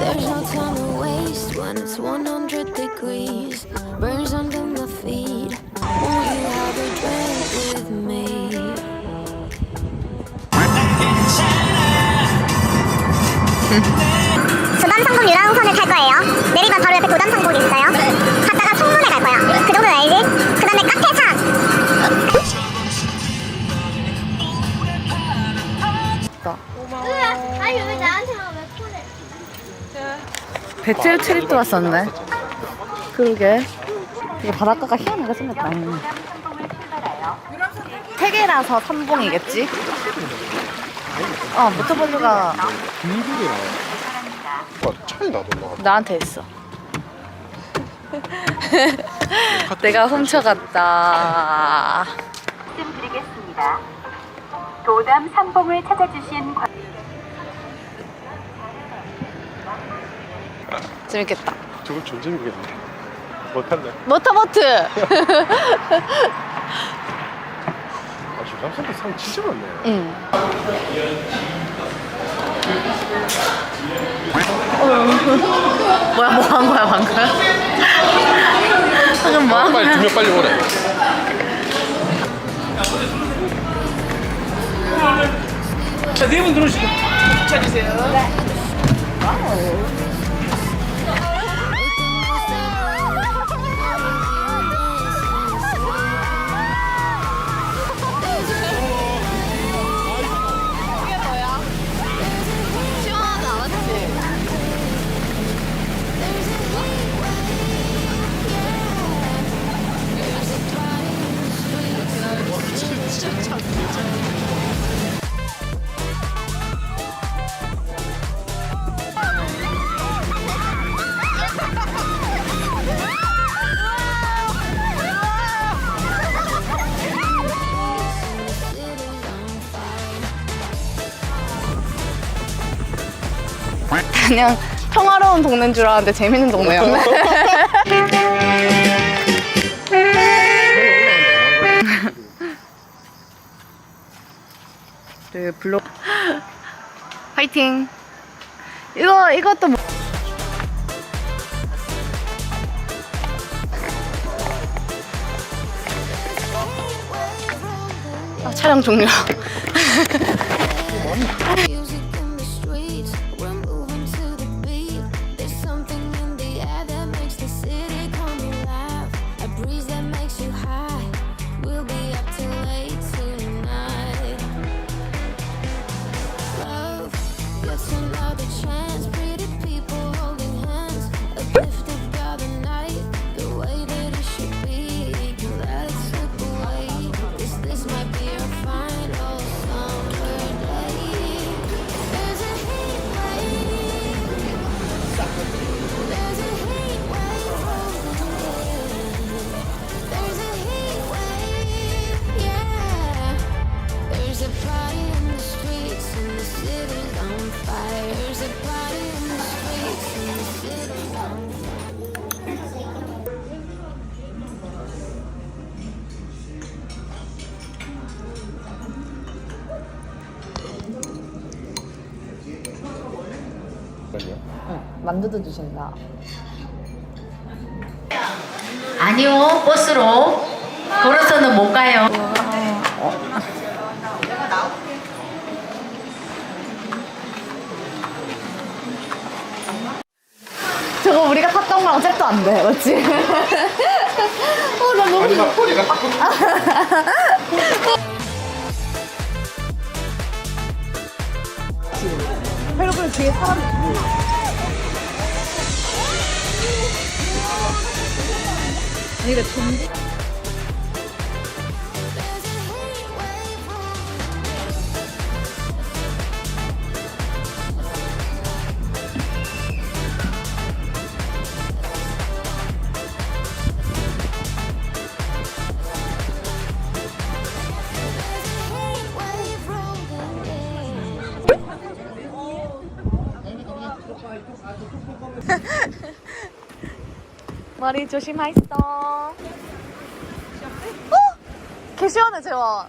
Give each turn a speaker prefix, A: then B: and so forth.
A: There's no time to waste when it's 100 degrees. Burns under my feet. Won't you have a drink with me?
B: 도담성공 유람선을 탈 거예요. 내리면 바로 옆에 도담성공이 있어요. 갔다가 성문에 갈 거야. 그 정도는 알지? 그 다음에 카페
C: 배틀 트립도 왔었네. 그러게. 이게 바닷가가 희한하게 생겼다. 세 개라서 삼봉이겠지? 어, 모터보드가
D: 비밀이라. 아, 차이 나던가.
C: 나한테 있어. 내가 훔쳐갔다.
E: 말씀드리겠습니다. 도담 삼봉을 찾아주신 관-
C: 재밌겠다.
D: 저걸 존재 모르겠네. 못할래.
C: 모터보트!
D: 아, 저 남산도 상 진짜 많네.
C: 응. 뭐야, 뭐 한 거야, 방금? 방금 뭐 한
D: 빨리
C: 거야?
D: 두명 빨리 오래.
C: 시원하다, 그냥 평화로운 동네인 줄 알았는데 재밌는 동네였네. 그 블록 화이팅. 이거 이것도 뭐... 아, 촬영 종료. 만두도 주신다.
F: 아니요, 버스로. 걸어서는 못 가요.
C: 저거 우리가 탔던 거랑 잽도 안 돼, 맞지? 어, 나 너무
D: 아니, 나 허리가 딱
C: 여러분 뒤에 사람 아니 근데 좀비 머리 조심하있어 어? 개 시원해 재원